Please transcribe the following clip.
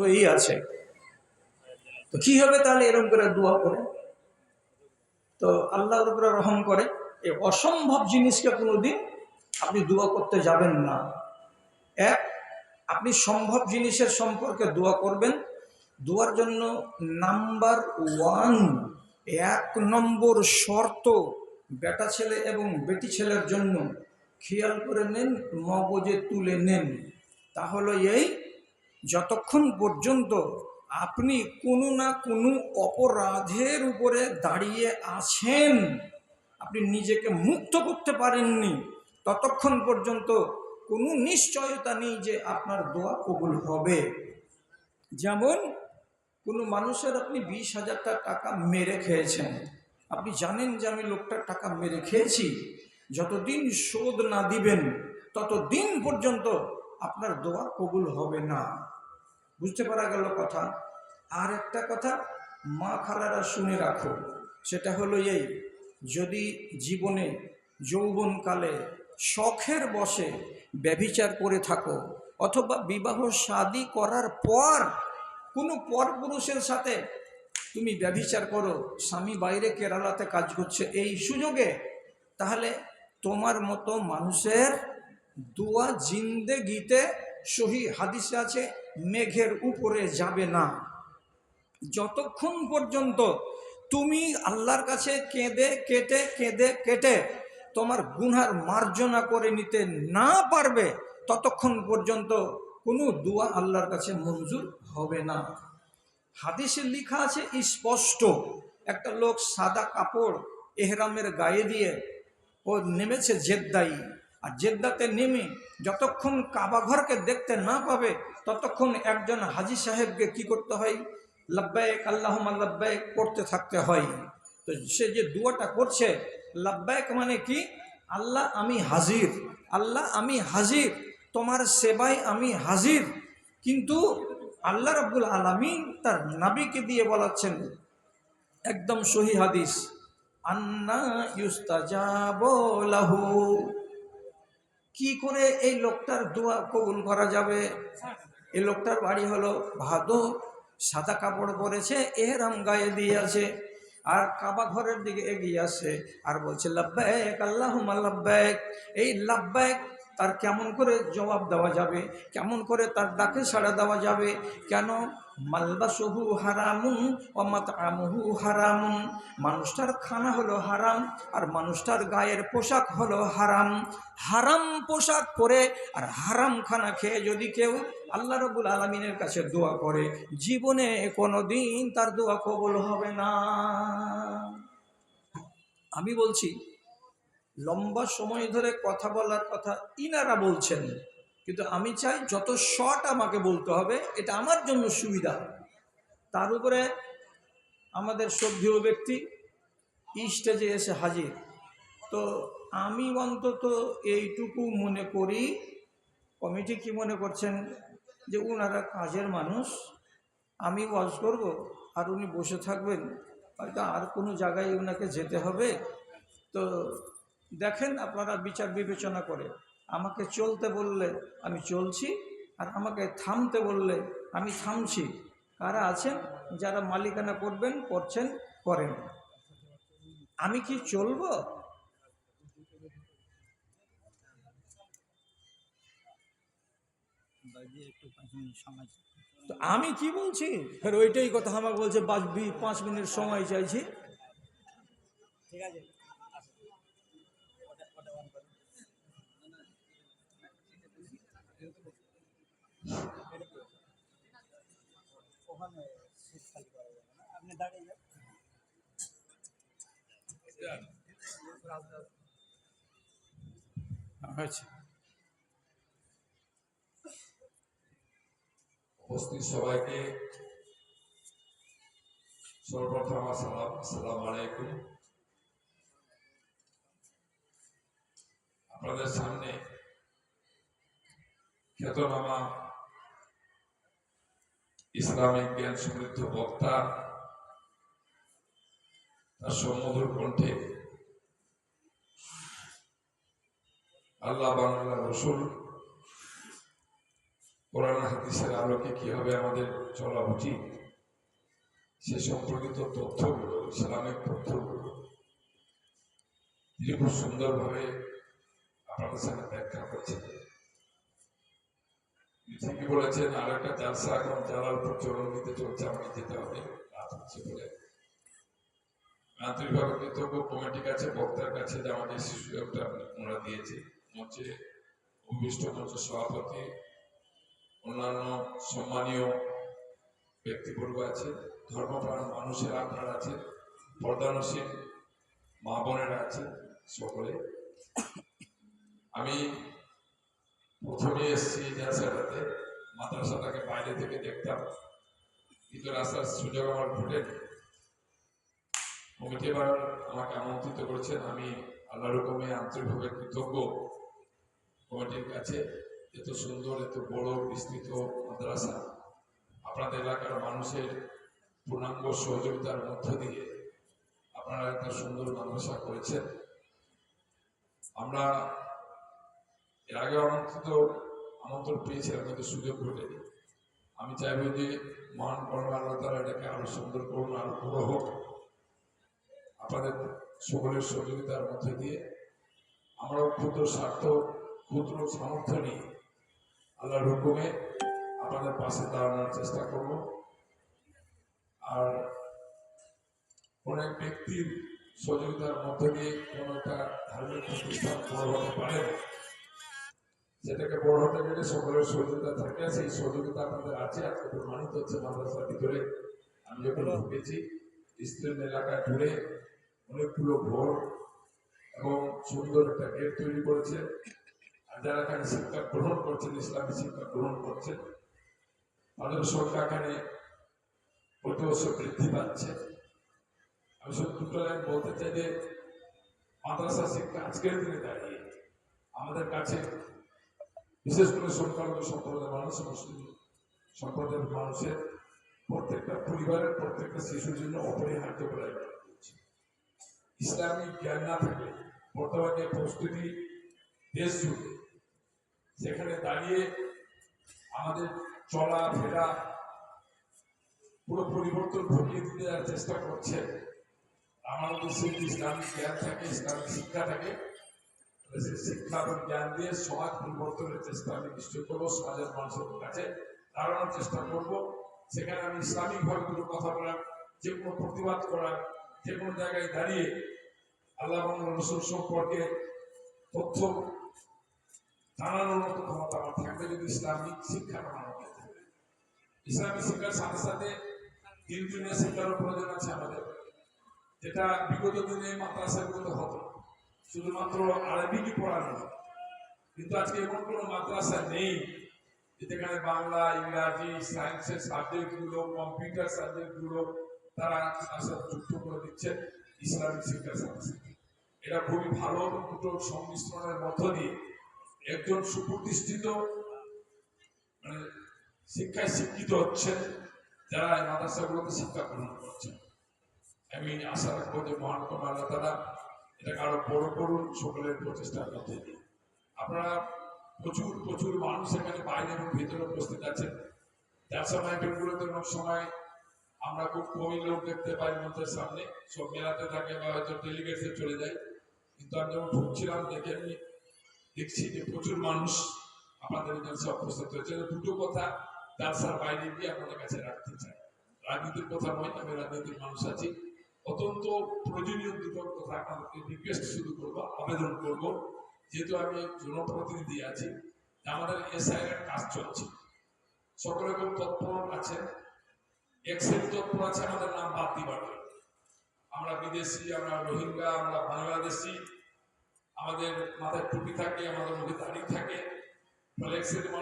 হয়েই আছে। তো কি হবে তাহলে এরকম করে দোয়া করে? তো আল্লাহর উপরে রহম করে, এই অসম্ভব জিনিসকে কোনোদিন আপনি দোয়া করতে যাবেন না। এক, আপনি সম্ভব জিনিসের সম্পর্কে দোয়া করবেন। দোয়ার জন্য নাম্বার ওয়ান, এক নম্বর শর্ত, বেটা ছেলে এবং বেটি ছেলের জন্য খেয়াল করে নেন, মগজে তুলে নেন। তাহলে এই যতক্ষণ পর্যন্ত আপনি কোনো না কোনো অপরাধের উপরে দাঁড়িয়ে আছেন, আপনি নিজেকে মুক্ত করতে পারেননি, ততক্ষণ পর্যন্ত কোনো নিশ্চয়তা নেই যে আপনার দোয়া কবুল হবে। যেমন কোনো মানুষের আপনি বিশ হাজারটা টাকা মেরে খেয়েছেন। আপনি জানেন যে আমি লোকটার টাকা মেরে খেয়েছি। যতদিন শোধ না দিবেন, ততদিন পর্যন্ত আপনার দোয়া কবুল হবে না। বুঝতে পারা গেল কথা? আর একটা কথা, মা খালারা শুনে রাখো, সেটা হলো এই, যদি জীবনে যৌবনকালে শখের বসে ব্যভিচার করে থাকো, অথবা বিবাহ শাদী করার পর কোনো পরপুরুষের সাথে তুমি ব্যভিচার করো, স্বামী বাইরে কেরালাতে কাজ করছে, এই সুযোগে, তাহলে তোমার মতো মানুষের দোয়া জিন্দেগিতে সহি হাদিসে আছে, মেঘের উপরে যাবে না। যতক্ষণ পর্যন্ত তুমি আল্লাহর কাছে কেঁদে, কেটে কেঁদে, কেটে তোমার গুনহার মার্জনা করে নিতে না পারবে, ততক্ষণ পর্যন্ত কোনো দোয়া আল্লাহর কাছে মঞ্জুর হবে না। হাদিসে লেখা আছে, স্পষ্ট। একটা লোক সাদা কাপড় এহরামের গায়ে দিয়ে ও নেমেছে জেদ্দাই। আর জেদ্দাতে নেমে যতক্ষণ কাবাঘরকে দেখতে না পাবে, ততক্ষণ একজন হাজি সাহেবকে কি করতে হয়? লাব্বায়ক আল্লাহ লাব্বায়ক করতে থাকতে হয়। তো সে যে দুয়াটা করছে, লাব্বায়ক মানে কি? আল্লাহ আমি হাজির, আল্লাহ আমি হাজির, তোমার সেবায় আমি হাজির। কিন্তু আল্লাহ রাব্বুল আলমিন তার নাবিকে দিয়ে বলাচ্ছেন, একদম সহি হাদিস, আন্না ইউস্তাজাব লাহু। কি করে এই লোকটার দোয়া কবুল করা যাবে? এই লোকটার বাড়ি হলো ভাদো, সাদা কাপড় পরেছে, এহরাম গায়ে দিয়ে আছে, আর কাবা ঘরের দিকে এগিয়ে আসে আর বলছে, লাব্বায়ক আল্লাহ এই লাব্বায়ক তার কেমন করে জবাব দেওয়া যাবে? কেমন করে তার ডাকে সাড়া দেওয়া যাবে? কেন? মালবাসহু হারামুন অমাত আমহু হারামুন। মানুষটার খানা হলো হারাম আর মানুষটার গায়ের পোশাক হলো হারাম। হারাম পোশাক পরে আর হারাম খানা খেয়ে যদি কেউ আল্লাহ রবুল আলমিনের কাছে দোয়া করে, জীবনে কোনো দিন তার দোয়া কবল হবে না। আমি বলছি লম্বা সময় ধরে কথা বলার কথা ইনারা বলছেন, কিন্তু আমি চাই যত শর্ট আমাকে বলতে হবে, এটা আমার জন্য সুবিধা। তার উপরে আমাদের শ্রদ্ধেয় ব্যক্তি স্টেজে এসে হাজির। তো আমি অন্তত এইটুকু মনে করি, কমিটি কি মনে করছেন যে ওনারা কাজের মানুষ, আমি ওয়াজ করব আর উনি বসে থাকবেন, হয়তো আর কোনো জায়গায় ওনাকে যেতে হবে। তো দেখেন আপনারা বিচার বিবেচনা করে। আমাকে চলতে বললে আমি চলছি, আর আমাকে থামতে বললে আমি থামছি। কারা আছেন? যারা মালিকানা করবেন, করছেন, করেন। আমি কি চলবো? তো আমি কি বলছি? ফের ওইটাই কথা আমাকে বলছে পাঁচ মিনিট সময় চাইছি। ঠিক আছে। আচ্ছা। উপস্থিত সবাইকে সর্বপ্রথম আমার সালাম আসসালামু আলাইকুম। আপনাদের সামনে খ্যাতনামা ইসলামিক জ্ঞান সমৃদ্ধ বক্তা, তার সম্মধুর কণ্ঠে আল্লাহ বাংলা রসুল, কোরআন হাদিসের আলোকে কীভাবে আমাদের চলা উচিত, সে সম্পর্কিত তথ্যগুলো, ইসলামিক তথ্যগুলো তিনি খুব সুন্দরভাবে আপনাদের সামনে ব্যাখ্যা করছেন। ঠিকই বলেছেন আর একটা জালসা এখন জালালপুর চরণ নিতে চলছে, আমাকে যেতে হবে। রাত হচ্ছে বলে। আন্তরিকভাবে কৃতজ্ঞ কমিটির কাছে, বক্তার কাছে যে আমাকে সেই সুযোগটা ওনারা দিয়েছে। মঞ্চে অভিষ্ট মঞ্চ সভাপতি, অন্যান্য সম্মানীয় ব্যক্তিবর্গ আছে, ধর্মপ্রাণ মানুষের আপনারা আছে পর্দানসীন মা বোনেরা আছে সকলে। আমি প্রথমে এসেছি জালসাটাতে মাদ্রাসাটাকে বাইরে থেকে দেখতাম। ভিতরে আসার সুযোগ আমার ঘটেনি কমিটি এবার আমাকে আমন্ত্রিত করেছেন। আমি আল্লাহ রকমে আন্তরিকভাবে কৃতজ্ঞ। কমিটির কাছে এত সুন্দর, এত বড়, বিস্তৃত মাদ্রাসা। আপনাদের এলাকার মানুষের পূর্ণাঙ্গ সহযোগিতার মধ্য দিয়ে আপনারা একটা সুন্দর মাদ্রাসা করেছেন। আমরা এর আগে আমন্ত্রিত আমন্ত্রণ পেয়েছিলাম কিন্তু সুযোগ ঘটেনি আমি চাইব যে মহান কর্ম আল্লাহ তারা এটাকে আরও সুন্দর করুন, আরও বড় হোক। আপনাদের সকলের সহযোগিতার মধ্যে দিয়ে আমরাও ক্ষুদ্র স্বার্থ, ক্ষুদ্র সামর্থ্য নিয়ে আল্লাহর হুকুমে আপনাদের পাশে দাঁড়ানোর চেষ্টা করব। আর কোন এক ব্যক্তির সহযোগিতার মধ্যে দিয়ে কোনো একটা ধার্মিক প্রতিষ্ঠান বড় হতে পারে। সেটাকে বড় হতে গেলে সকলের সহযোগিতা থাকে সেই সহযোগিতা আপনাদের আছে আজকে প্রমাণিত হচ্ছে মাদ্রাসার ভিতরে। আমি যখন ঢুকেছি স্ত্রীর এলাকায় ঘুরে অনেকগুলো ঘর এবং সুন্দর একটা গেট তৈরি করেছে। আর যারা এখানে শিক্ষা গ্রহণ করছেন ইসলামী শিক্ষা গ্রহণ করছেন তাদের সংখ্যা এখানে প্রতি বছর বৃদ্ধি পাচ্ছে। আমি শুধু দুটো লাইন বলতে চাই যে মাদ্রাসা শিক্ষা আজকের দিনে দাঁড়িয়ে আমাদের কাছে বিশেষ করে সংখ্যালঘু সম্প্রদায়ের মানুষ, মুসলিম সম্প্রদায়ের মানুষের প্রত্যেকটা পরিবারের প্রত্যেকটা শিশুর জন্য অপরিহার্য আমি ইসলামিক জ্ঞান না থাকলে বর্তমানে প্রস্তুতি দেশ জুড়ে। সেখানে দাঁড়িয়ে আমাদের চলা, ফেরা, পুরো পরিবর্তন ঘটিয়ে দিতে চেষ্টা করছে আমার যদি ইসলামিক জ্ঞান থাকে, ইসলামিক শিক্ষা থাকে সেই শিক্ষা এবং জ্ঞান দিয়ে সমাজ পরিবর্তনের চেষ্টা আমি নিশ্চয় করব, সমাজের মানুষের কাছে দাঁড়ানোর চেষ্টা করব। সেখানে আমি ইসলামিক ভাবে দুটো কথা বলার, যে কোনো প্রতিবাদ করার, যে কোনো জায়গায় দাঁড়িয়ে আল্লাহ রসুল সম্পর্কে তথ্য জানানোর মতো ক্ষমতা আমার থাকবে যদি ইসলামিক শিক্ষা বানানো ইসলামিক শিক্ষার সাথে সাথে তিন দিনের শিক্ষারও প্রয়োজন আছে আমাদের। যেটা বিগত দিনে মাদ্রাসাগুলোতে হতো শুধুমাত্র আরবিকই পড়ানো। কিন্তু আজকে এমন কোনো মাদ্রাসা নেই, যেখানে বাংলা, ইংরাজি, সায়েন্সের সাবজেক্টগুলো, কম্পিউটার সাবজেক্টগুলো তারা যুক্ত করে দিচ্ছে ইসলামিক শিক্ষার সাথে এটা খুবই ভালো দুটো সংমিশ্রণের মধ্য দিয়ে একজন সুপ্রতিষ্ঠিত মানে শিক্ষায় শিক্ষিত হচ্ছেন, যারা মাদ্রাসাগুলোতে শিক্ষা গ্রহণ করছেন। আমি আশা রাখব যে মহান তারা এটাকে আরও বড় করুন সকলের প্রচেষ্টার মধ্যে দিয়ে। আপনারা প্রচুর প্রচুর মানুষ এখানে বাইরে এবং ভিতরে উপস্থিত আছেন। যার সময় গুলোতে অনেক সময় আমরা খুব কমই লোক দেখতে পাই মঞ্চের সামনে। সব মেলাতে থাকে বা হয়তো ডেলিগেটসে চলে যায়। কিন্তু আমি যখন ঢুকছিলাম, দেখে আমি দেখছি যে প্রচুর মানুষ আপনাদের এখানে উপস্থিত হয়েছে। দুটো কথা জালসার বাইরে গিয়ে আপনাদের কাছে রাখতে চাই। রাজনীতির কথা নয়, আমি রাজনীতির মানুষ আছি। অত্যন্ত প্রয়োজনীয় দুটো কথা আপনাদেরকে রিকোয়েস্ট শুরু করব, আবেদন করব। যেহেতু আমি জনপ্রতিনিধি আছি আমাদের এসআই এর কাজ চলছে। সকলে খুব তৎপর আছেন এক্সেল তৎপর আছে, আমাদের নাম বাদ দিবার। আমরা বিদেশি, আমরা রোহিঙ্গা, আমরা বাংলাদেশি, আমাদের মাথায় টুপি থাকে, আমাদের মুখে দাড়ি থাকে। ফলে এক্সেল মানুষ